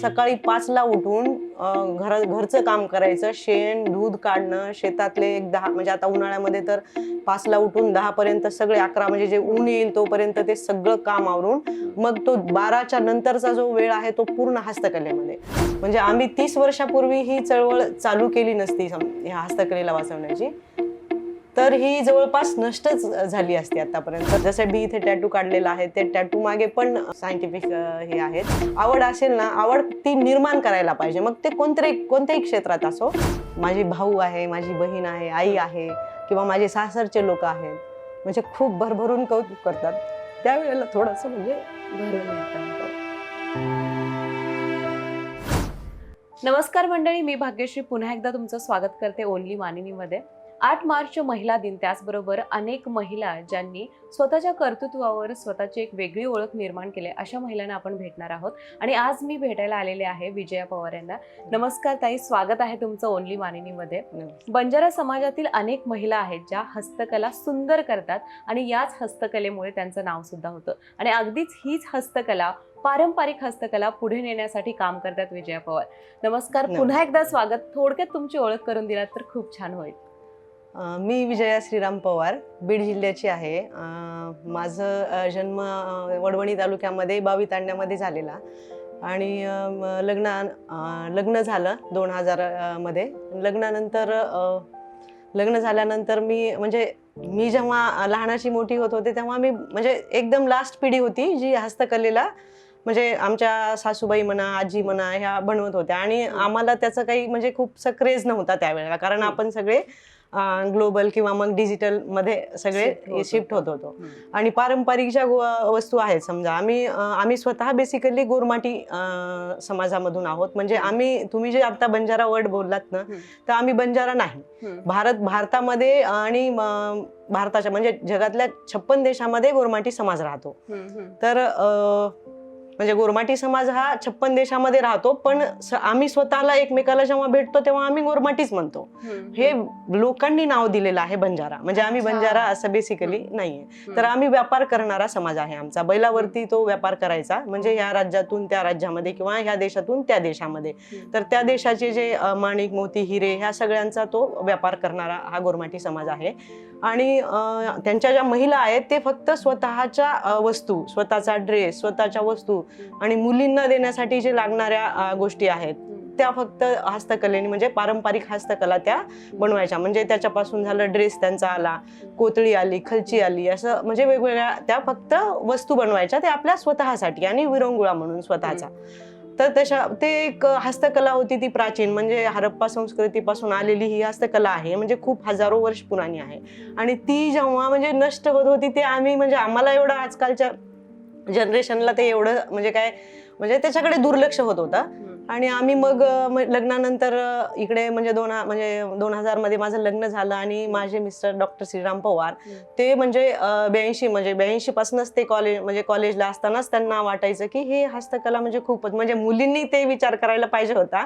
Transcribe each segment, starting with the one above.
सकाळी पाचला उठून घर घरचं काम करायचं. शेण दूध काढणं शेतातले एक दहा म्हणजे आता उन्हाळ्यामध्ये तर पाचला उठून दहा पर्यंत सगळे अकरा म्हणजे जे ऊन येईल तोपर्यंत ते सगळं काम आवरून मग तो बाराच्या नंतरचा जो वेळ आहे तो पूर्ण हस्तकलेमध्ये. म्हणजे आम्ही तीस वर्षापूर्वी ही चळवळ चालू केली नसती सम- ह्या हस्तकलेला वाचवण्याची. तर ही जवळपास नष्टच झाली असते आतापर्यंत. जसं मी इथे टॅटू काढलेला आहे ते टॅटू मागे पण सायंटिफिक हे आहेत. आवड असेल ना आवड ती निर्माण करायला पाहिजे. मग ते कोणत्याही कोणत्याही क्षेत्रात असो माझी भाऊ आहे माझी बहीण आहे आई आहे किंवा माझे सासरचे लोक आहेत म्हणजे खूप भरभरून कौतुक करतात. त्यावेळेला थोडंसं म्हणजे भरून येतं. नमस्कार मंडळी मी भाग्यश्री. पुन्हा एकदा तुमचं स्वागत करते ओनली मानिनीमध्ये. आठ मार्च महिला दिन. त्याचबरोबर अनेक महिला ज्यांनी स्वतःच्या कर्तृत्वावर स्वतःची एक वेगळी ओळख निर्माण केली अशा महिलांना आपण भेटणार आहोत. आणि आज मी भेटायला आलेले आहे विजया पवार यांना. नमस्कार ताई स्वागत आहे तुमचं ओनली मानिनीमध्ये. बंजारा समाजातील अनेक महिला आहेत ज्या हस्तकला सुंदर करतात आणि याच हस्तकलेमुळे त्यांचं नाव सुद्धा होतं. आणि अगदीच हीच हस्तकला पारंपरिक हस्तकला पुढे नेण्यासाठी काम करतात विजया पवार. नमस्कार. पुन्हा एकदा स्वागत. थोडक्यात तुमची ओळख करून दिलात तर खूप छान होईल. मी विजया श्रीराम पवार बीड जिल्ह्याची आहे. माझं जन्म वडवणी तालुक्यामध्ये बावी तांड्यामध्ये झालेला. आणि लग्न लग्न झालं दोन हजारमध्ये. लग्नानंतर लग्न झाल्यानंतर मी म्हणजे मी जेव्हा लहानाची मोठी होत होते तेव्हा मी म्हणजे एकदम लास्ट पिढी होती जी हस्तकलेला म्हणजे आमच्या सासूबाई म्हणा आजी म्हणा ह्या बनवत होत्या. आणि आम्हाला त्याचं काही म्हणजे खूप क्रेज नव्हता त्यावेळेला. कारण आपण सगळे ग्लोबल किंवा मग डिजिटलमध्ये Shift सगळे शिफ्ट होत होतो. आणि पारंपरिक ज्या वस्तू आहेत समजा आम्ही आम्ही स्वतः बेसिकली गोरमाटी समाजामधून आहोत म्हणजे आम्ही तुम्ही जे आता बंजारा वर्ड बोललात ना. तर आम्ही बंजारा नाही. भारत भारतामध्ये आणि भारताच्या म्हणजे जगातल्या छप्पन देशामध्ये गोरमाटी समाज राहतो. तर म्हणजे गोरमाटी समाज हा छप्पन देशामध्ये राहतो पण आम्ही स्वतःला एकमेकाला जेव्हा भेटतो तेव्हा आम्ही गोरमाटीच म्हणतो. हे लोकांनी नाव दिलेलं आहे बंजारा. म्हणजे आम्ही. बंजारा असं बेसिकली नाहीये. तर आम्ही व्यापार करणारा समाज आहे आमचा. बैलावरती तो व्यापार करायचा. म्हणजे ह्या राज्यातून त्या राज्यामध्ये किंवा ह्या देशातून त्या देशामध्ये. तर त्या देशाचे जे माणिक मोती हिरे ह्या सगळ्यांचा तो व्यापार करणारा हा गोरमाटी समाज आहे. आणि त्यांच्या ज्या महिला आहेत ते फक्त स्वतःच्या वस्तू स्वतःचा ड्रेस स्वतःच्या वस्तू आणि मुलींना देण्यासाठी जे लागणाऱ्या गोष्टी आहेत. त्या फक्त हस्तकलेने म्हणजे पारंपरिक हस्तकला त्या बनवायच्या. म्हणजे त्याच्यापासून झालं ड्रेस त्यांचा आला कोतळी आली खलची आली असं म्हणजे वेगवेगळ्या त्या फक्त वस्तू बनवायच्या ते आपल्या स्वतःसाठी आणि विरंगुळा म्हणून स्वतःचा. तर तशा ते एक हस्तकला होती ती प्राचीन म्हणजे हरप्पा संस्कृतीपासून आलेली ही हस्तकला आहे म्हणजे खूप हजारो वर्ष पुराणी आहे. आणि ती जेव्हा म्हणजे नष्ट होत होती ते आम्ही म्हणजे आम्हाला एवढं आजकालच्या जनरेशनला ते एवढं म्हणजे काय म्हणजे त्याच्याकडे दुर्लक्ष होत होतं. आणि आम्ही मग लग्नानंतर इकडे म्हणजे दोन म्हणजे दोन हजारमध्ये माझं लग्न झालं आणि माझे मिस्टर डॉक्टर श्रीराम पवार. ते म्हणजे ब्याऐंशी म्हणजे ब्याऐंशी पासूनच ते कॉलेज म्हणजे कॉलेजला असतानाच त्यांना वाटायचं की हे हस्तकला म्हणजे खूपच म्हणजे मुलींनी ते विचार करायला पाहिजे होता.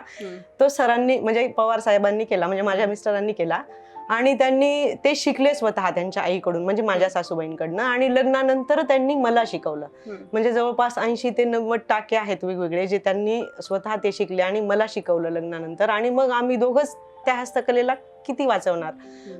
तो सरांनी म्हणजे पवार साहेबांनी केला म्हणजे माझ्या मिस्टरांनी केला आणि त्यांनी ते शिकले स्वतः त्यांच्या आईकडून म्हणजे माझ्या सासूबाईंकडनं. आणि लग्नानंतर त्यांनी मला शिकवलं. म्हणजे जवळपास ऐंशी ते नव्वद टाके आहेत वेगवेगळे जे त्यांनी स्वतः ते शिकले आणि मला शिकवलं लग्नानंतर. आणि मग आम्ही दोघंच त्या हस्तकलेला किती वाचवणार?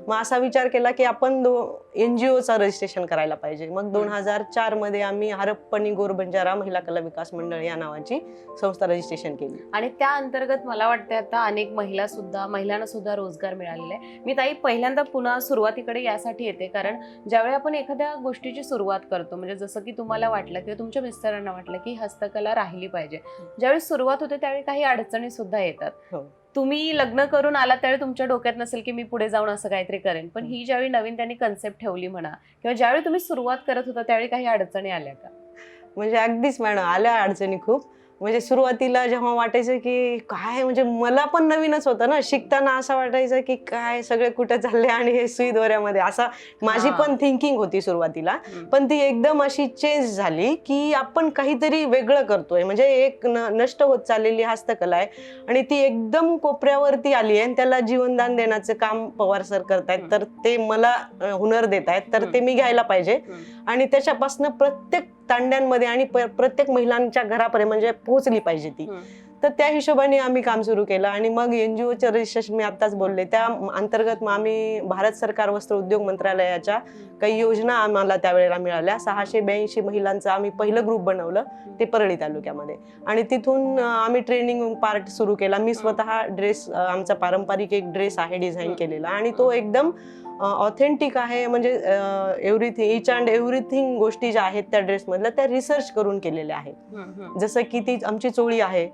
मग असा विचार केला की आपण दो एन जी ओचं रजिस्ट्रेशन करायला पाहिजे. मग दोन हजार चारमध्ये आम्ही हरप्पणी गोरबंजारा महिला कला विकास मंडळ या नावाची संस्था रजिस्ट्रेशन केली. आणि त्या अंतर्गत मला वाटतं आता अनेक महिला सुद्धा महिलांना सुद्धा रोजगार मिळालेला आहे. मी ताई पहिल्यांदा पुन्हा सुरुवातीकडे यासाठी येते. कारण ज्यावेळी आपण एखाद्या गोष्टीची सुरुवात करतो म्हणजे जसं की तुम्हाला वाटलं किंवा तुमच्या मिस्टरांना वाटलं की हस्तकला राहिली पाहिजे. ज्यावेळी सुरुवात होते त्यावेळी काही अडचणी सुद्धा येतात. हो. तुम्ही लग्न करून आला त्यावेळी तुमच्या डोक्यात नसेल की मी पुढे जाऊन असं काहीतरी करेन. पण ही. ज्यावेळी नवीन त्यांनी कन्सेप्ट ठेवली म्हणा किंवा ज्यावेळी तुम्ही सुरुवात करत होता त्यावेळी काही अडचणी आल्या का? म्हणजे अगदीच मॅडम आल्या अडचणी खूप. म्हणजे सुरुवातीला जेव्हा वाटायचं की काय म्हणजे मला पण नवीनच होतं ना. शिकताना असं वाटायचं की काय सगळे कुठे चालले आणि हे सुई दोऱ्यामध्ये. असं माझी. पण थिंकिंग होती सुरुवातीला. पण ती एकदम अशी चेंज झाली की आपण काहीतरी वेगळं करतोय. म्हणजे एक नष्ट होत चाललेली हस्तकला आहे. आणि ती एकदम कोपऱ्यावरती आली आहे आणि त्याला जीवनदान देण्याचं काम पवार सर करतायत. तर ते मला हुनर देत आहेत तर ते मी घ्यायला पाहिजे. आणि त्याच्यापासून प्रत्येक तांड्यांमध्ये आणि प्रत्येक महिलांच्या घरापर्यंत म्हणजे पोहोचली पाहिजे ती. तर त्या हिशोबाने आम्ही काम सुरू केलं आणि मग एनजीओचं रजिस्ट्रेशन मी आत्ताच बोलले त्या अंतर्गत मग आम्ही भारत सरकार वस्त्र उद्योग मंत्रालयाच्या काही योजना आम्हाला त्यावेळेला मिळाल्या. सहाशे ब्याऐंशी महिलांचं आम्ही पहिलं ग्रुप बनवलं ते परळी तालुक्यामध्ये. आणि तिथून आम्ही ट्रेनिंग पार्ट सुरू केला. मी स्वतः ड्रेस आमचा पारंपरिक एक ड्रेस आहे डिझाईन. केलेला. आणि तो एकदम ऑथेंटिक आहे. म्हणजे एव्हरीथिंग इच अँड एव्हरीथिंग गोष्टी ज्या आहेत त्या ड्रेसमधल्या त्या रिसर्च करून केलेल्या आहेत. जसं की ती आमची चोळी आहे.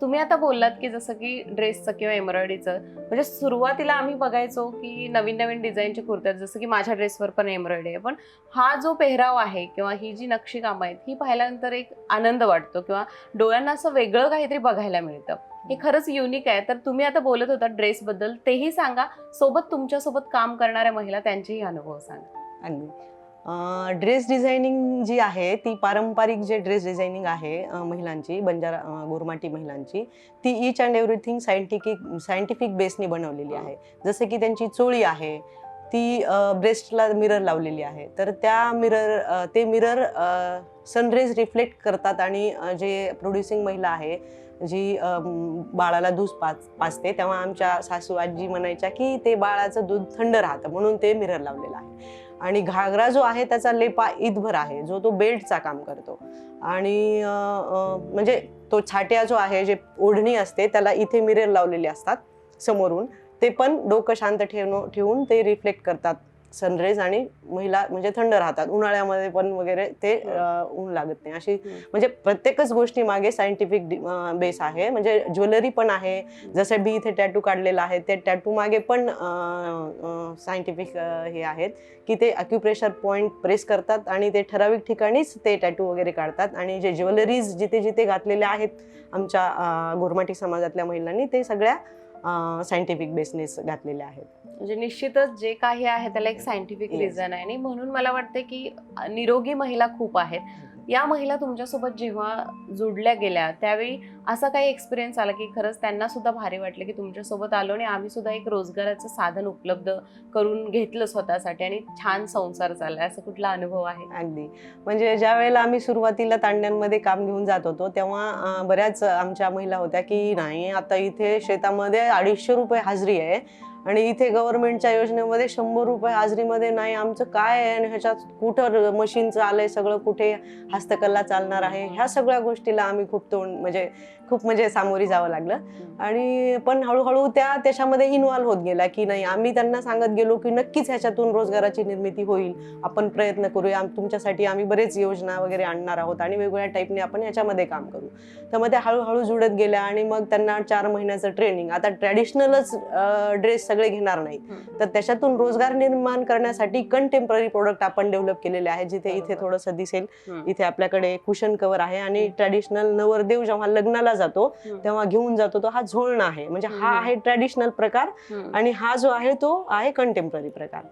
तुम्ही आता बोललात की जसं की ड्रेसचं किंवा एम्ब्रॉयडरीचं म्हणजे सुरुवातीला आम्ही बघायचो की नवीन नवीन डिझाईनचे कुर्ते आहेत जसं की माझ्या ड्रेसवर पण एम्ब्रॉयडरी आहे. पण हा जो पेहराव आहे किंवा ही जी नक्षी कामं आहेत ही पाहिल्यानंतर एक आनंद वाटतो किंवा डोळ्यांना असं वेगळं काहीतरी बघायला मिळतं. हे खरंच युनिक आहे. तर तुम्ही आता बोलत होता ड्रेसबद्दल तेही सांगा. सोबत तुमच्यासोबत काम करणाऱ्या महिला त्यांचेही अनुभव सांगा. अगदी. ड्रेस डिझायनिंग जी आहे ती पारंपरिक जे ड्रेस डिझायनिंग आहे महिलांची बंजारा गोरमाटी महिलांची ती each and everything scientific scientific बेसनी बनवलेली आहे. जसं की त्यांची चोळी आहे ती ब्रेस्टला मिरर लावलेली आहे. तर त्या मिरर ते मिरर सनरेज रिफ्लेक्ट करतात आणि जे प्रोड्युसिंग महिला आहे जी बाळाला दूध पाच पाचते तेव्हा आमच्या सासू आजी म्हणायच्या की ते बाळाचं दूध थंड राहतं म्हणून ते मिरर लावलेलं आहे. आणि घागरा जो आहे त्याचा लेपा ईदभर आहे जो तो बेल्टचा काम करतो. आणि म्हणजे तो छाट्या जो आहे जे ओढणी असते त्याला इथे मिरर लावलेले असतात समोरून. ते पण डोकं शांत ठेवून ठेवून ते रिफ्लेक्ट करतात. सनरेज आणि महिला म्हणजे थंड राहतात. उन्हाळ्यामध्ये पण वगैरे ते ऊन लागत नाही. अशी म्हणजे प्रत्येकच गोष्टी मागे सायंटिफिक बेस आहे. म्हणजे ज्वेलरी पण आहे. जसं मी इथे टॅटू काढलेला आहे ते टॅटू मागे पण सायंटिफिक हे आहेत की ते अक्युप्रेशर पॉइंट प्रेस करतात आणि ते ठराविक ठिकाणीच ते टॅटू वगैरे काढतात. आणि जे ज्वेलरीज जिथे जिथे घातलेल्या आहेत आमच्या गोरमाटी समाजातल्या महिलांनी ते सगळ्या सायंटिफिक बेसनेस घातलेल्या आहेत. म्हणजे निश्चितच जे काही आहे त्याला एक सायंटिफिक. रिझन आहे. आणि म्हणून मला वाटतं की निरोगी महिला खूप आहेत. या महिला तुमच्यासोबत जेव्हा जुडल्या गेल्या त्यावेळी असा काही एक्सपिरियन्स आला की खरंच त्यांना सुद्धा भारी वाटलं की तुमच्यासोबत आलो आणि आम्ही सुद्धा एक रोजगाराचं साधन उपलब्ध करून घेतलं स्वतःसाठी आणि छान संसार चाललाय. असा कुठला अनुभव आहे? अगदी. म्हणजे ज्या वेळेला आम्ही सुरुवातीला तांड्यांमध्ये काम घेऊन जात होतो तेव्हा बऱ्याच आमच्या महिला होत्या की नाही आता इथे शेतामध्ये अडीचशे रुपये हाजरी आहे. आणि इथे गव्हर्नमेंटच्या योजनेमध्ये शंभर रुपये हाजरीमध्ये नाही आमचं काय आहे? आणि ह्याच्यात कुठं मशीनचं आलंय सगळं कुठे हस्तकला चालणार आहे? ह्या सगळ्या गोष्टीला आम्ही खूप तोंड म्हणजे खूप म्हणजे सामोरी जावं लागलं. आणि पण हळूहळू त्या त्याच्यामध्ये इन्व्हॉल्व्ह होत गेला की नाही आम्ही त्यांना सांगत गेलो की नक्कीच ह्याच्यातून रोजगाराची निर्मिती होईल. आपण प्रयत्न करूया. तुमच्यासाठी आम्ही बरेच योजना वगैरे आणणार आहोत आणि वेगवेगळ्या टाईपने आपण याच्यामध्ये काम करू. तर मग त्या हळूहळू जुळत गेल्या आणि मग त्यांना चार महिन्याचं ट्रेनिंग आता ट्रॅडिशनलच ड्रेस सगळे घेणार नाहीत तर त्याच्यातून रोजगार निर्माण करण्यासाठी कंटेम्पररी प्रोडक्ट आपण डेव्हलप केलेले आहे जिथे इथे. थोडंसं दिसेल. इथे आपल्याकडे कुशन कव्हर आहे आणि ट्रॅडिशनल नवरदेव जेव्हा लग्नाला जातो. तेव्हा घेऊन जातो तो हा झोळणा आहे म्हणजे हा. आहे ट्रॅडिशनल प्रकार. आणि हा जो आहे तो आहे कंटेम्पररी प्रकार.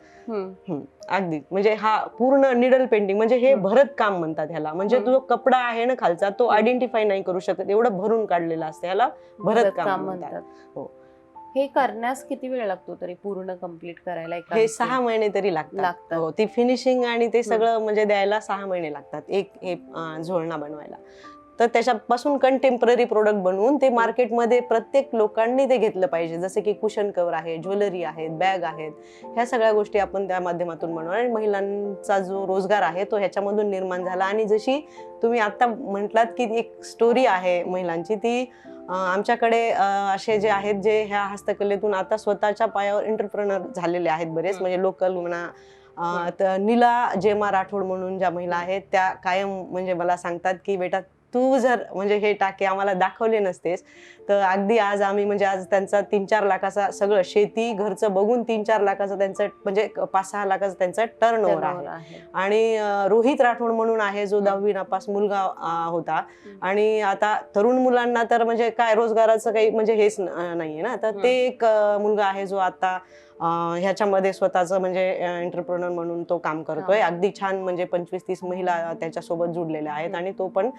अगदी म्हणजे हा पूर्ण निडल पेंटिंग म्हणजे हे. भरत काम म्हणतात ह्याला म्हणजे. जो कपडा आहे ना खालचा तो. आयडेंटिफाय नाही करू शकत एवढं भरून काढलेलं असतं ह्याला भरत काम म्हणतात. हो. हे करण्यास किती वेळ लागतो तरी पूर्ण कंप्लीट करायला एका हे? सहा महिने तरी लागतात लागतात. हो ती फिनिशिंग आणि ते सगळं म्हणजे द्यायला सहा महिने लागतात एक हे अं, झोळणा बनवायला तर त्याच्यापासून कंटेम्पररी प्रोडक्ट बनवून ते मार्केटमध्ये प्रत्येक लोकांनी ते घेतलं पाहिजे जसं की कुशन कवर आहे ज्वेलरी आहेत बॅग आहेत ह्या सगळ्या गोष्टी आपण त्या माध्यमातून बनवणार आणि महिलांचा जो रोजगार आहे तो ह्याच्यामधून निर्माण झाला आणि जशी तुम्ही आता म्हटलात की एक स्टोरी आहे महिलांची ती आमच्याकडे असे जे आहेत जे ह्या हस्तकलेतून आता स्वतःच्या पायावर एंटरप्रेनर झालेले आहेत बरेच. म्हणजे लोकल म्हणा. तर नीला जेमा राठोड म्हणून ज्या महिला आहेत त्या कायम म्हणजे मला सांगतात की बेटा तू जर म्हणजे हे टाके आम्हाला दाखवले नसतेस तर अगदी आज आम्ही म्हणजे आज त्यांचा तीन चार लाखाचा सगळं शेती घरचं बघून तीन चार लाखाचं त्यांचं म्हणजे पाच सहा लाखाचं त्यांचं टर्न ओव्हर आहे. आणि रोहित राठोड म्हणून आहे जो दहावी नापास मुलगा होता. आणि आता तरुण मुलांना तर म्हणजे काय रोजगाराचं काही म्हणजे हेच नाहीये ना. तर ते एक मुलगा आहे जो आता ह्याच्यामध्ये स्वतःचं म्हणजे एंटरप्रेनर म्हणून तो काम करतोय. अगदी छान म्हणजे पंचवीस तीस महिला त्याच्यासोबत जुडलेल्या आहेत. आणि तो पण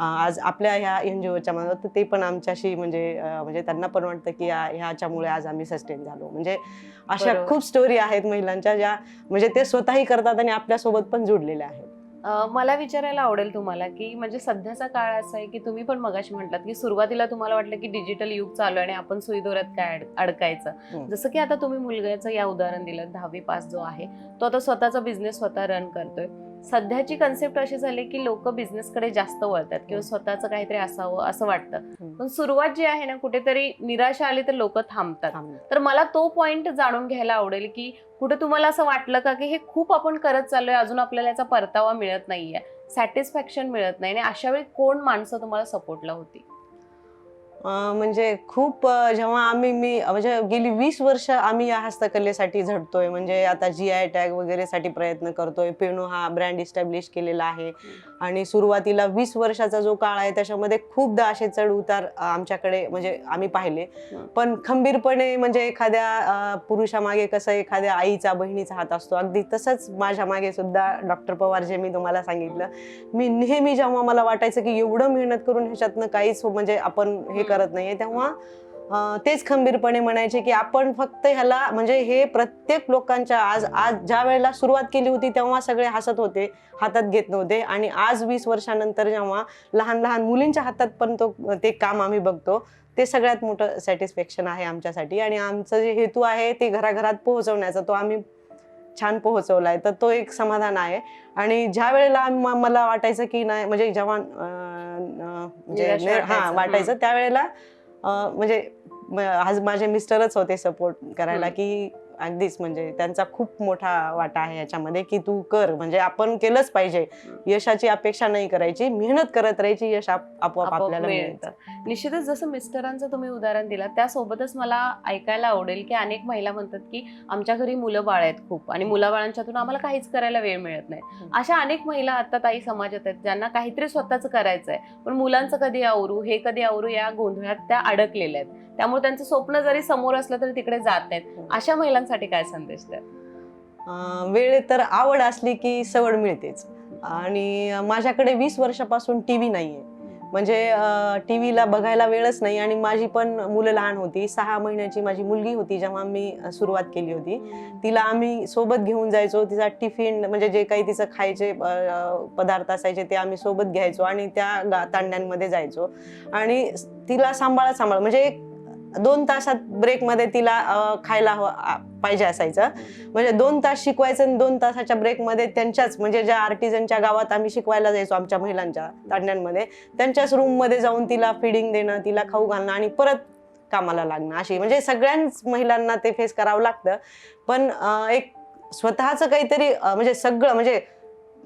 आज आपल्या ह्या एनजीओच्या मार्फत ते पण आमच्याशी म्हणजे म्हणजे त्यांना पण वाटतं की ह्याच्यामुळे आज आम्ही सस्टेन झालो म्हणजे अशा. खूप स्टोरी आहेत महिलांच्या ज्या म्हणजे ते स्वतःही करतात आणि आपल्यासोबत पण जुडलेल्या आहेत मला विचारायला आवडेल तुम्हाला की म्हणजे सध्याचा काळ असा आहे की तुम्ही पण मगाशी म्हटलात की सुरुवातीला तुम्हाला वाटलं की डिजिटल युग चालू आहे आणि आपण सुईदोऱ्यात काय अड- अडकायचं हम्म. जसं की आता तुम्ही मुलग्याचं या उदाहरण दिलं दहावी पास जो आहे तो आता स्वतःचा बिझनेस स्वतः रन करतोय सध्याची कन्सेप्ट अशी झाली की लोक बिझनेसकडे जास्त वळतात किंवा स्वतःचं काहीतरी असावं असं वाटतं हम्म. पण सुरुवात जी आहे ना कुठेतरी निराशा आली तर लोक थांबतात थांब. तर मला तो पॉइंट जाणून घ्यायला आवडेल की कुठे तुम्हाला असं वाटलं का की हे खूप आपण करत चाललोय अजून आपल्याला याचा परतावा मिळत नाहीये सॅटिस्फॅक्शन मिळत नाही आणि अशा वेळी कोण माणसं तुम्हाला सपोर्टला होती म्हणजे खूप जेव्हा आम्ही मी म्हणजे गेली वीस वर्ष आम्ही या हस्तकलेसाठी झटतोय म्हणजे आता जी आय टॅग वगैरे साठी प्रयत्न करतोय. पेणू हा ब्रँड इस्टॅब्लिश केलेला आहे. आणि सुरुवातीला वीस वर्षाचा जो काळ आहे त्याच्यामध्ये खूपदा असे चढ उतार आमच्याकडे म्हणजे आम्ही पाहिले. पण खंबीरपणे म्हणजे एखाद्या पुरुषामागे कसं एखाद्या आईचा बहिणीचा हात असतो. अगदी तसंच माझ्या मागे सुद्धा डॉक्टर पवार जे मी तुम्हाला सांगितलं मी नेहमी जेव्हा मला वाटायचं की एवढं मेहनत करून ह्याच्यातनं काहीच म्हणजे आपण हे. करत नाहीये. तेव्हा तेच खंबीरपणे म्हणायचे की आपण फक्त ह्याला म्हणजे हे प्रत्येक लोकांच्या आज आज ज्या वेळेला सुरुवात केली होती तेव्हा सगळे हसत होते हातात घेत नव्हते. आणि आज वीस वर्षानंतर जेव्हा लहान लहान मुलींच्या हातात पण तो ते काम आम्ही बघतो ते सगळ्यात मोठं सॅटिस्फॅक्शन आहे आमच्यासाठी. आणि आमचं जे हेतू आहे ते घराघरात पोहोचवण्याचा तो आम्ही छान पोहोचवलाय तर तो एक समाधान आहे आणि ज्या वेळेला मला वाटायचं की नाही म्हणजे जेव्हा म्हणजे हा वाटायचं. त्यावेळेला म्हणजे आज माझे मिस्टरच होते सपोर्ट करायला. की अगदीच म्हणजे त्यांचा खूप मोठा वाटा आहे याच्यामध्ये की तू कर म्हणजे आपण केलंच पाहिजे. यशाची अपेक्षा नाही करायची मेहनत करत राहायची यश आप- आपोआप आपल्याला मिळतं. निश्चितच जसं मिस्टरांचं तुम्ही उदाहरण दिलं त्यासोबतच मला ऐकायला आवडेल की अनेक महिला म्हणतात की आमच्या घरी मुलं बाळ आहेत खूप आणि मुलाबाळांच्यातून आम्हाला काहीच करायला वेळ मिळत नाही. अशा अनेक महिला आता ताई समाजात आहेत ज्यांना काहीतरी स्वतःच करायचं आहे पण मुलांचं कधी आवरू हे कधी आवरू या गोंधळात त्या अडकलेल्या आहेत. त्यामुळे त्यांचं स्वप्न जरी समोर असलं तरी तिकडे जात नाहीत. अशा महिलांसाठी काय संदेश द्याल? अं, वेळ तर आवड असली की सवड मिळतेच. आणि माझ्याकडे वीस वर्षापासून टी व्ही नाहीये. म्हणजे टी व्हीला बघायला वेळच नाही आणि माझी पण मुलं लहान होती. सहा महिन्याची माझी मुलगी होती जेव्हा मी सुरुवात केली होती. तिला आम्ही सोबत घेऊन जायचो. तिचा टिफिन म्हणजे जे काही तिचं खायचे पदार्थ असायचे ते आम्ही सोबत घ्यायचो आणि त्या तांड्यांमध्ये जायचो. आणि तिला सांभाळत सांभाळ म्हणजे एक दोन तासात ब्रेकमध्ये तिला खायला हवं पाहिजे असायचं. म्हणजे दोन तास शिकवायचं आणि दोन तासाच्या ब्रेकमध्ये त्यांच्याच म्हणजे ज्या आर्टिझनच्या गावात आम्ही शिकवायला जायचो आमच्या महिलांच्या तांड्यांमध्ये त्यांच्याच रूममध्ये जाऊन तिला फिडिंग देणं तिला खाऊ घालणं आणि परत कामाला लागणं. अशी म्हणजे सगळ्याच महिलांना ते फेस करावं लागतं. पण एक स्वतःचं काहीतरी म्हणजे सगळं म्हणजे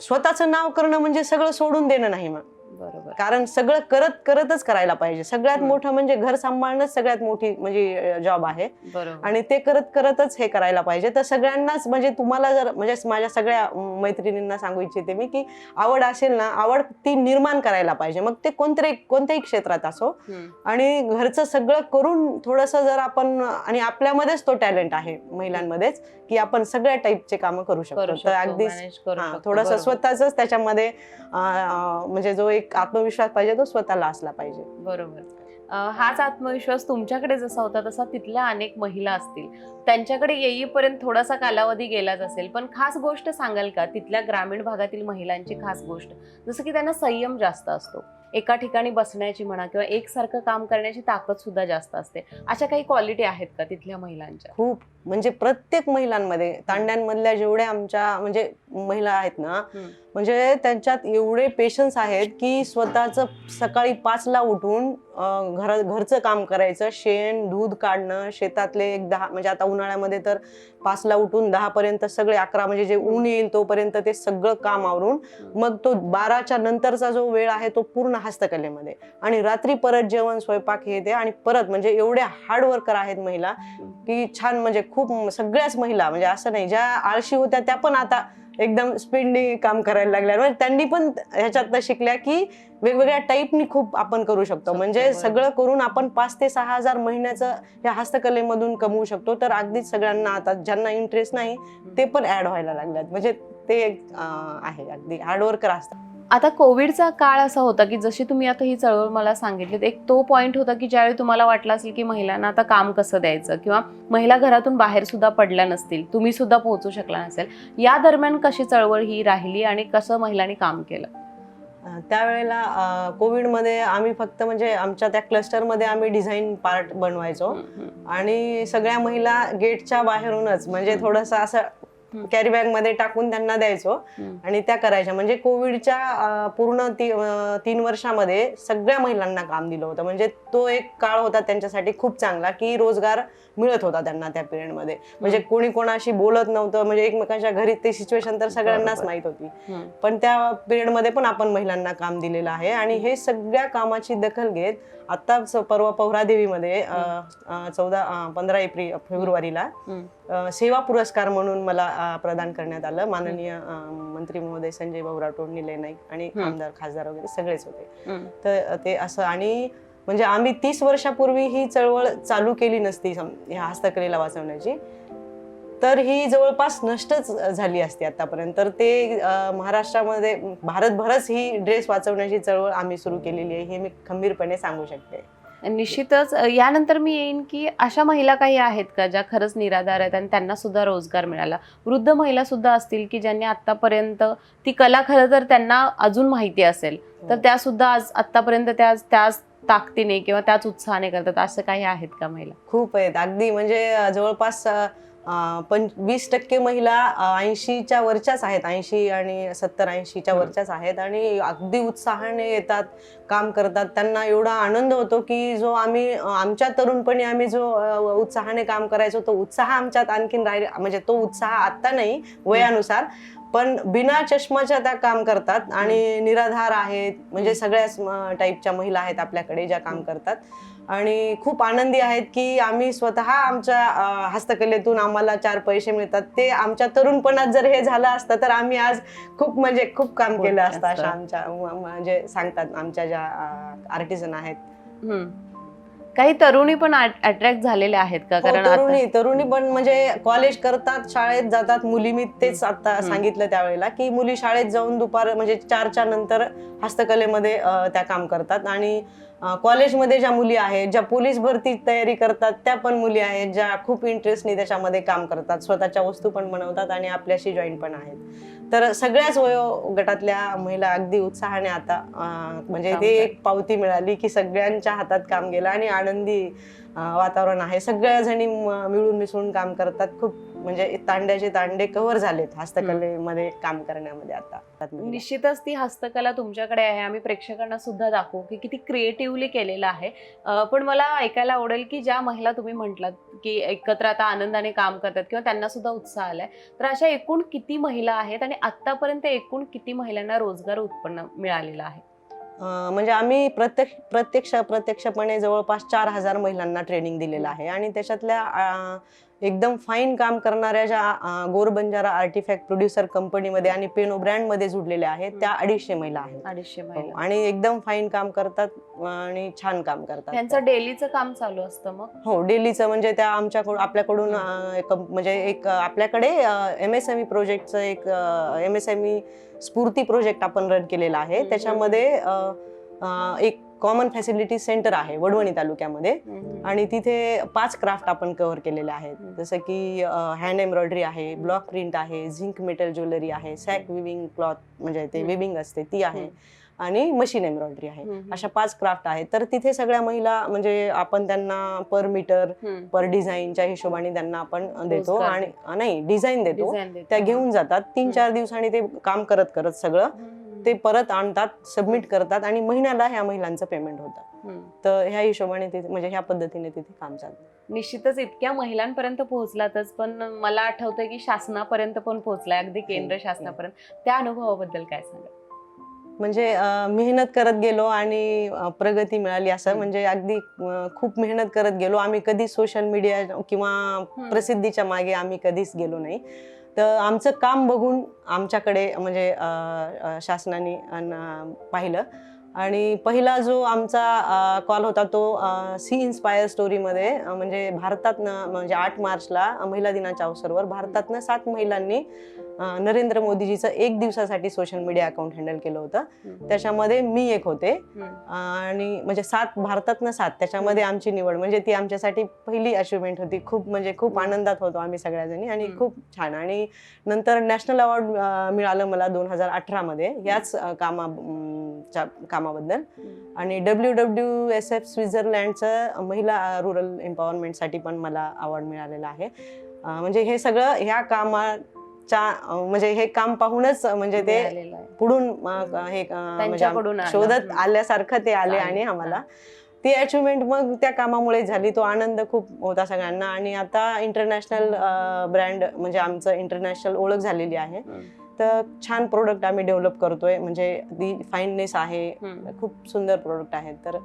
स्वतःचं नाव करणं म्हणजे सगळं सोडून देणं नाही मग. बरोबर कारण सगळं करत करतच करायला पाहिजे सगळ्यात. मोठं म्हणजे घर सांभाळणंच सगळ्यात मोठी म्हणजे जॉब आहे आणि ते करत करतच हे करायला पाहिजे तर सगळ्यांनाच म्हणजे तुम्हाला जर म्हणजे माझ्या सगळ्या मैत्रिणींना सांगू इच्छिते मी की आवड असेल ना आवड ती निर्माण करायला पाहिजे मग ते कोणतरी कोणत्याही क्षेत्रात असो. आणि घरचं सगळं करून थोडंसं जर आपण आणि आपल्यामध्येच तो टॅलेंट आहे महिलांमध्येच की आपण सगळ्या टाईपचे कामं करू शकतो तर शकतो. थोडंसं. स्वतःच त्याच्यामध्ये म्हणजे जो एक आत्मविश्वास पाहिजे तो स्वतःला असला पाहिजे. बरोबर. हाच आत्मविश्वास तुमच्याकडे जसा होता तसा तिथल्या अनेक महिला असतील. त्यांच्याकडे येईपर्यंत थोडासा कालावधी गेलाच असेल. पण खास गोष्ट सांगाल का? तिथल्या ग्रामीण भागातील महिलांची खास गोष्ट. जसं की त्यांना संयम जास्त असतो. एका ठिकाणी बसण्याची म्हणा किंवा एकसारखं काम करण्याची ताकद सुद्धा जास्त असते. अशा काही क्वालिटी आहेत का तिथल्या महिलांच्या? खूप. म्हणजे प्रत्येक महिलांमध्ये तांड्यांमधल्या जेवढ्या आमच्या म्हणजे महिला आहेत ना. म्हणजे त्यांच्यात एवढे पेशन्स आहेत की स्वतःच सकाळी पाचला उठून घर घरचं काम करायचं शेण दूध काढणं शेतातले एक दहा म्हणजे आता उन्हाळ्यामध्ये तर पाचला उठून दहा पर्यंत सगळे अकरा म्हणजे जे ऊन येईल तोपर्यंत ते सगळं काम आवरून मग तो बाराच्या नंतरचा जो वेळ आहे तो पूर्ण हस्तकलेमध्ये. आणि रात्री परत जेवण स्वयंपाक हे ते आणि परत म्हणजे एवढ्या हार्डवर्कर आहेत महिला की छान म्हणजे खूप सगळ्याच महिला म्हणजे असं नाही ज्या आळशी होत्या त्या पण आता एकदम स्पीडनी काम करायला लागल्या. म्हणजे त्यांनी पण ह्याच्यात शिकल्या की वेगवेगळ्या टाईपनी खूप आपण करू शकतो. म्हणजे. सगळं करून आपण पाच ते सहा हजार महिन्याचं या हस्तकलेमधून कमवू शकतो. तर अगदीच सगळ्यांना आता ज्यांना इंटरेस्ट नाही ते पण ऍड व्हायला लागल्यात. म्हणजे ते आहे अगदी हार्डवर्कर असतात. आता कोविडचा काळ असा होता की जशी तुम्ही आता ही चळवळ मला सांगितली एक तो पॉइंट होता की ज्यावेळी तुम्हाला वाटलं असेल की महिलांना आता काम कसं द्यायचं किंवा महिला घरातून बाहेर सुद्धा पडल्या नसतील तुम्ही सुद्धा पोहोचू शकला नसेल या दरम्यान कशी चळवळ ही राहिली आणि कसं महिलांनी काम केलं त्यावेळेला कोविडमध्ये आम्ही फक्त म्हणजे आमच्या त्या क्लस्टरमध्ये आम्ही डिझाईन पार्ट बनवायचो आणि सगळ्या महिला गेटच्या बाहेरूनच म्हणजे. थोडंसं असं. कॅरी बॅगमध्ये टाकून त्यांना द्यायचो. आणि त्या करायच्या. म्हणजे कोविडच्या पूर्ण ती- तीन वर्षामध्ये सगळ्या महिलांना काम दिलं होतं. म्हणजे तो एक काळ होता त्यांच्यासाठी खूप चांगला की रोजगार मिळत होता त्यांना त्या पिरियडमध्ये. म्हणजे कोणी कोणाशी बोलत नव्हतं. म्हणजे एकमेकांच्या घरी ते सिच्युएशन तर सगळ्यांनाच. माहीत होती. पण त्या पिरियडमध्ये पण आपण महिलांना काम दिलेलं आहे. आणि हे सगळ्या कामाची दखल घेत आताच परवा पौरादेवीमध्ये चौदा पंधरा एप्रिल फेब्रुवारीला सेवा पुरस्कार म्हणून मला प्रदान करण्यात आलं. माननीय मंत्री महोदय संजय भाऊ राठोड निलय नाईक आणि. आमदार खासदार वगैरे सगळेच होते. तर ते असं आणि म्हणजे आम्ही तीस वर्षापूर्वी ही चळवळ चालू केली नसती ह्या हस्तकलेला वाचवण्याची. तर ही जवळपास नष्टच झाली असती आतापर्यंत. तर ते महाराष्ट्रामध्ये भारतभरच ही ड्रेस वाचवण्याची चळवळ आम्ही सुरू केलेली आहे हे मी खंबीरपणे सांगू शकते. निश्चितच यानंतर मी येईन की अशा महिला काही आहेत का ज्या खरंच निराधार आहेत आणि त्यांना सुद्धा रोजगार मिळाला? वृद्ध महिला सुद्धा असतील की ज्यांनी आतापर्यंत ती कला खरं तर त्यांना अजून माहिती असेल तर त्या सुद्धा आज आतापर्यंत त्या त्याच ताकदीने किंवा त्याच उत्साहाने करतात असं काही आहेत का महिला? खूप आहेत. अगदी म्हणजे जवळपास पण वीस टक्के महिला ऐंशीच्या वरच्याच आहेत. ऐंशी आणि सत्तर ऐंशीच्या. वरच्याच आहेत आणि अगदी उत्साहाने येतात काम करतात. त्यांना एवढा आनंद होतो की जो आम्ही आमच्या तरुणपणी आम्ही जो उत्साहाने काम करायचो तो उत्साह आमच्यात आणखीन राहील म्हणजे तो उत्साह आत्ता नाही वयानुसार. पण बिना चष्माच्या त्या काम करतात आणि निराधार आहेत. म्हणजे सगळ्याच टाईपच्या महिला आहेत आपल्याकडे ज्या काम करतात. आणि खूप आनंदी आहेत की आम्ही स्वतः आमच्या हस्तकलेतून आम्हाला चार पैसे मिळतात ते आमच्या तरुणपणात जर हे झालं असतं तर आम्ही आज खूप म्हणजे खूप काम केलं असतं. अशा आमच्या म्हणजे सांगतात आमच्या ज्या आर्टिझन आहेत. काही तरुणी पण अट्रॅक्ट झालेल्या आहेत का हो, कारण तरुणी तरुणी पण म्हणजे कॉलेज करतात शाळेत जातात मुली मी तेच आता. सांगितलं त्यावेळेला की मुली शाळेत जाऊन दुपार म्हणजे चारच्या नंतर हस्तकलेमध्ये त्या काम करतात आणि कॉलेजमध्ये ज्या मुली आहेत ज्या पोलीस भरती तयारी करतात त्या पण मुली आहेत ज्या खूप इंटरेस्टने त्याच्यामध्ये काम करतात. स्वतःच्या वस्तू पण बनवतात आणि आपल्याशी जॉईन पण आहेत. तर सगळ्याच वयो गटातल्या महिला अगदी उत्साहाने आता म्हणजे ते. एक पावती मिळाली की सगळ्यांच्या हातात काम गेलं आणि आनंदी वातावरण आहे. सगळ्या जणी मिळून मिसळून काम करतात. खूप म्हणजे तांड्याचे तांडे कव्हर झालेत हस्तकलेमध्ये काम करण्यामध्ये आता. निश्चितच ती हस्तकला तुमच्याकडे आहे. आम्ही प्रेक्षकांना सुद्धा दाखवू की किती क्रिएटिव्हली केलेलं आहे. पण मला ऐकायला आवडेल की ज्या महिला तुम्ही म्हटलात की एकत्र आता आनंदाने काम करतात किंवा त्यांना सुद्धा उत्साह आलाय. तर अशा एकूण किती महिला आहेत आणि आतापर्यंत एकूण किती महिलांना रोजगार उत्पन्न मिळालेला आहे? म्हणजे आम्ही प्रत्यक्ष प्रत्यक्ष प्रत्यक्षपणे जवळपास चार हजार महिलांना ट्रेनिंग दिलेलं आहे. आणि त्याच्यातल्या एकदम फाईन काम करणाऱ्या ज्या गोरबंजारा आर्टिफॅक्ट प्रोड्युसर कंपनीमध्ये आणि पेनो ब्रँडमध्ये जुडलेल्या आहेत त्या अडीचशे महिला आहेत. अडीचशे हो, महिला. आणि एकदम फाईन काम करतात आणि छान काम करतात. त्यांचं डेलीचं काम चालू असतं मग? हो डेलीचं म्हणजे त्या आमच्याकडून आपल्याकडून म्हणजे एक आपल्याकडे एम एस एम ई प्रोजेक्टचं एक M S M E Sfurti project आपण रन केलेला आहे. त्याच्यामध्ये एक कॉमन फॅसिलिटी सेंटर आहे वडवणी तालुक्यामध्ये. आणि तिथे पाच क्राफ्ट आपण कव्हर केलेले आहेत. जसं की हँड एम्ब्रॉयडरी आहे ब्लॉक प्रिंट आहे झिंक मेटल ज्वेलरी आहे सॅक विविंग क्लॉथ म्हणजे ते. विविंग असते ती आहे. आणि मशीन एम्ब्रॉयडरी आहे. अशा पाच क्राफ्ट आहेत तर तिथे सगळ्या महिला म्हणजे आपण त्यांना पर मीटर. पर डिझाईनच्या हिशोबाने त्यांना आपण देतो आणि नाही डिझाईन देतो. त्या घेऊन जातात तीन. चार दिवसांनी ते काम करत करत सगळं. ते परत आणतात सबमिट करतात आणि महिन्याला ह्या महिलांचं पेमेंट होतं. तर ह्या हिशोबाने तिथे म्हणजे ह्या पद्धतीने तिथे काम चालतं निश्चितच इतक्या महिलांपर्यंत पोहोचलातच पण मला आठवतंय की शासनापर्यंत पण पोहोचलाय अगदी केंद्र हो. शासनापर्यंत त्या अनुभवाबद्दल काय सांगा म्हणजे मेहनत करत गेलो आणि प्रगती मिळाली असं. म्हणजे अगदी खूप मेहनत करत गेलो. आम्ही कधी सोशल मीडिया किंवा प्रसिद्धीच्या मागे आम्ही कधीच गेलो नाही. तर आमचं काम बघून आमच्याकडे म्हणजे शासनाने पाहिलं. आणि पहिला जो आमचा कॉल होता तो सी इन्स्पायर स्टोरीमध्ये म्हणजे भारतातनं म्हणजे आठ मार्चला महिला दिनाच्या अवसरवर भारतातनं सात महिलांनी नरेंद्र मोदीजीचं एक दिवसासाठी सोशल मीडिया अकाउंट हँडल केलं होतं. त्याच्यामध्ये मी एक होते. आणि म्हणजे सात भारतातनं सात त्याच्यामध्ये आमची निवड. म्हणजे ती आमच्यासाठी पहिली अचिव्हमेंट होती. खूप म्हणजे खूप आनंदात होतो आम्ही सगळ्याजणी आणि. खूप छान. आणि नंतर नॅशनल अवॉर्ड मिळालं मला दोन हजार अठरामध्ये. याच कामा च्या कामाबद्दल. आणि डब्ल्यू डब्ल्यू एस एफ स्वित्झर्लंडचं महिला रुरल एम्पॉवरमेंटसाठी पण मला अवॉर्ड मिळालेला आहे. म्हणजे हे सगळं ह्या कामाच्या अं, म्हणजे हे काम पाहूनच म्हणजे ते. पुढून हे म्हणजे. शोधत. आल्यासारखं ते आले. आणि आम्हाला ती अचिव्हमेंट मग त्या कामामुळे झाली तो आनंद खूप होता सगळ्यांना आणि आता इंटरनॅशनल ब्रँड म्हणजे आमचं इंटरनॅशनल ओळख झालेली आहे. तर छान प्रोडक्ट आम्ही डेव्हलप करतोय म्हणजे ती फाईननेस आहे. खूप सुंदर प्रोडक्ट आहेत तर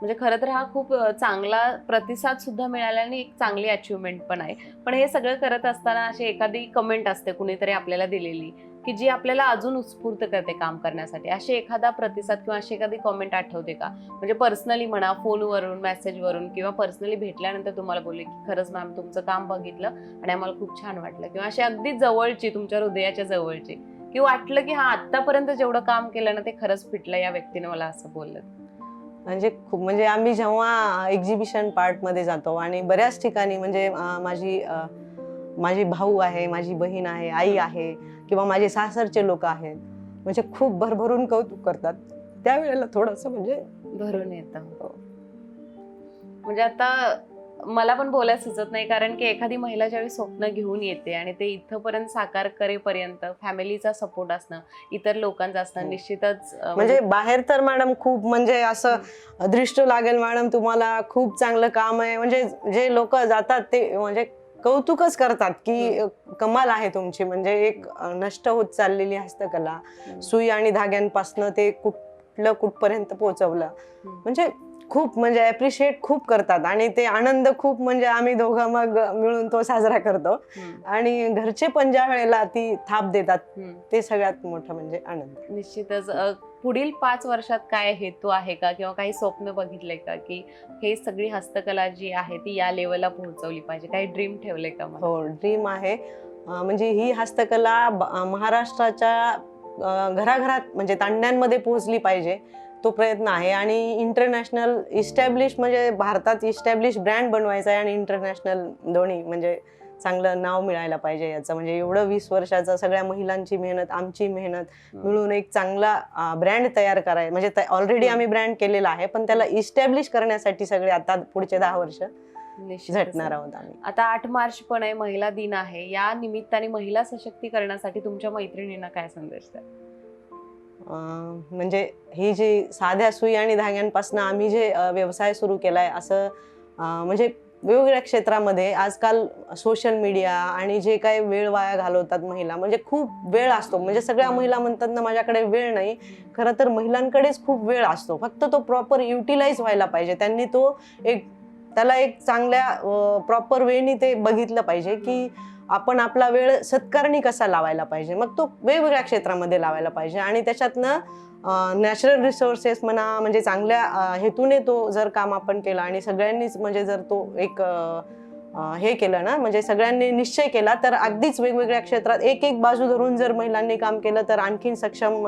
म्हणजे खरं तर हा खूप चांगला प्रतिसाद सुद्धा मिळाला आणि एक चांगली अचिव्हमेंट पण आहे. पण हे सगळं करत असताना अशी एखादी कमेंट असते कुणीतरी आपल्याला दिलेली की जी आपल्याला अजून उत्स्फूर्त करते काम करण्यासाठी. अशी एखादा प्रतिसाद किंवा अशी एखादी कमेंट आठवते का? म्हणजे पर्सनली म्हणा फोनवरून मेसेजवरून किंवा पर्सनली भेटल्यानंतर तुम्हाला बोलले की खरंच मॅम तुमचं काम बघितलं आणि आम्हाला खूप छान वाटलं. किंवा अशी अगदी जवळची तुमच्या हृदयाच्या जवळची की वाटलं की हा आतापर्यंत जेवढं काम केलं ना ते खरंच फिटलं या व्यक्तीने मला असं बोललं. म्हणजे खूप म्हणजे आम्ही जेव्हा एक्झिबिशन पार्टमध्ये जातो आणि बऱ्याच ठिकाणी म्हणजे माझी माझी भाऊ आहे माझी बहीण आहे आई आहे किंवा माझे सासरचे लोक आहेत म्हणजे खूप भरभरून कौतुक करतात. त्यावेळेला थोडंसं म्हणजे भरून येतं. म्हणजे आता मला पण बोलायला सुचत नाही कारण की एखादी महिला ज्यावेळी स्वप्न घेऊन येते आणि ते इथपर्यंत साकार करेपर्यंत फॅमिलीचा सपोर्ट असणं इतर लोकांचा असणं हो. निश्चितच अं, म्हणजे बाहेर तर मॅडम खूप म्हणजे असं दृष्ट लागेल मॅडम तुम्हाला खूप चांगलं काम आहे म्हणजे जे लोक जातात ते म्हणजे कौतुकच करतात की कमाल आहे तुमची म्हणजे एक नष्ट होत चाललेली हस्तकला. सुई आणि धाग्यांपासनं ते कुठलं कुठपर्यंत पोहोचवलं. म्हणजे खूप म्हणजे अप्रिशिएट खूप करतात. आणि ते आनंद खूप म्हणजे आम्ही दोघं मग मिळून तो साजरा करतो. आणि घरचे पण ज्या वेळेला ती थाप देतात. ते सगळ्यात मोठं म्हणजे आनंद. निश्चितच. पुढील पाच वर्षात काय हेतू आहे का? किंवा काही स्वप्न बघितले का? की हे सगळी हस्तकला जी आहे ती या लेवलला पोहोचवली पाहिजे. काही ड्रीम ठेवले का हो ड्रीम आहे. म्हणजे ही हस्तकला महाराष्ट्राच्या घराघरात म्हणजे तांड्यांमध्ये पोहोचली पाहिजे. तो प्रयत्न आहे आणि इंटरनॅशनल इस्टॅब्लिश म्हणजे भारतात इस्टॅब्लिश ब्रँड बनवायचा आहे आणि इंटरनॅशनल दोन्ही म्हणजे चांगलं नाव मिळायला पाहिजे याचं म्हणजे एवढं वीस वर्षाचं सगळ्या महिलांची मेहनत आमची मेहनत. मिळून एक चांगला ब्रँड तयार कराय म्हणजे ऑलरेडी. आम्ही ब्रँड केलेला आहे पण त्याला इस्टॅब्लिश करण्यासाठी सगळे आता पुढचे दहा वर्ष. झटणार आहोत आम्ही आता आठ मार्च पण आहे महिला दिन आहे या निमित्ताने महिला सशक्तीकरणासाठी तुमच्या मैत्रिणींना काय संदेश द्या म्हणजे ही जी साध्या सुई आणि धाग्यांपासून आम्ही जे व्यवसाय सुरू केला आहे असं म्हणजे वेगवेगळ्या क्षेत्रामध्ये आजकाल सोशल मीडिया आणि जे काही वेळ वाया घालवतात महिला म्हणजे खूप वेळ असतो. म्हणजे सगळ्या महिला म्हणतात ना माझ्याकडे वेळ नाही. खरं तर महिलांकडेच खूप वेळ असतो. फक्त तो प्रॉपर युटिलाइज व्हायला पाहिजे. त्यांनी तो एक त्याला एक चांगल्या प्रॉपर वेनी ते बघितलं पाहिजे की आपण आपला वेळ सत्कारणी कसा लावायला पाहिजे? मग तो वेगवेगळ्या क्षेत्रामध्ये लावायला पाहिजे. आणि त्याच्यातनं नॅचरल रिसोर्सेस म्हणा म्हणजे चांगल्या हेतूने तो जर काम आपण केला आणि सगळ्यांनीच म्हणजे जर तो एक हे केलं ना म्हणजे सगळ्यांनी निश्चय केला तर अगदीच वेगवेगळ्या क्षेत्रात एक एक बाजू धरून जर महिलांनी काम केलं तर आणखीन सक्षम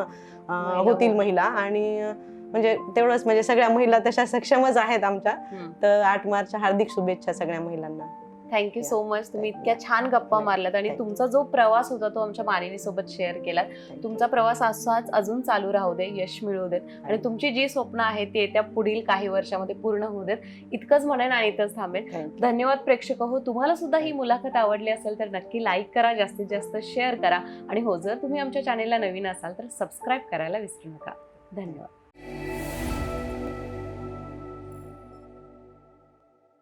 होतील. महिला. आणि म्हणजे तेवढंच म्हणजे सगळ्या महिला तशा सक्षमच आहेत आमच्या. तर आठ मार्च हार्दिक शुभेच्छा सगळ्या महिलांना. थँक्यू सो मच तुम्ही इतक्या छान गप्पा मारल्यात आणि. तुमचा जो प्रवास होता तो आमच्या मानिनी सोबत शेअर केलात. तुमचा प्रवास असाच अजून चालू राहू दे यश मिळवू देत. आणि तुमची जी स्वप्न आहेत ती येत्या पुढील काही वर्षामध्ये पूर्ण होऊ देत. इतकंच म्हणेन आणि इथंच थांबेन. धन्यवाद प्रेक्षक हो. तुम्हाला सुद्धा ही मुलाखत आवडली असेल तर नक्की लाईक करा जास्तीत जास्त शेअर करा. आणि हो जर तुम्ही आमच्या चॅनेलला नवीन असाल तर सबस्क्राईब करायला विसरू नका. धन्यवाद.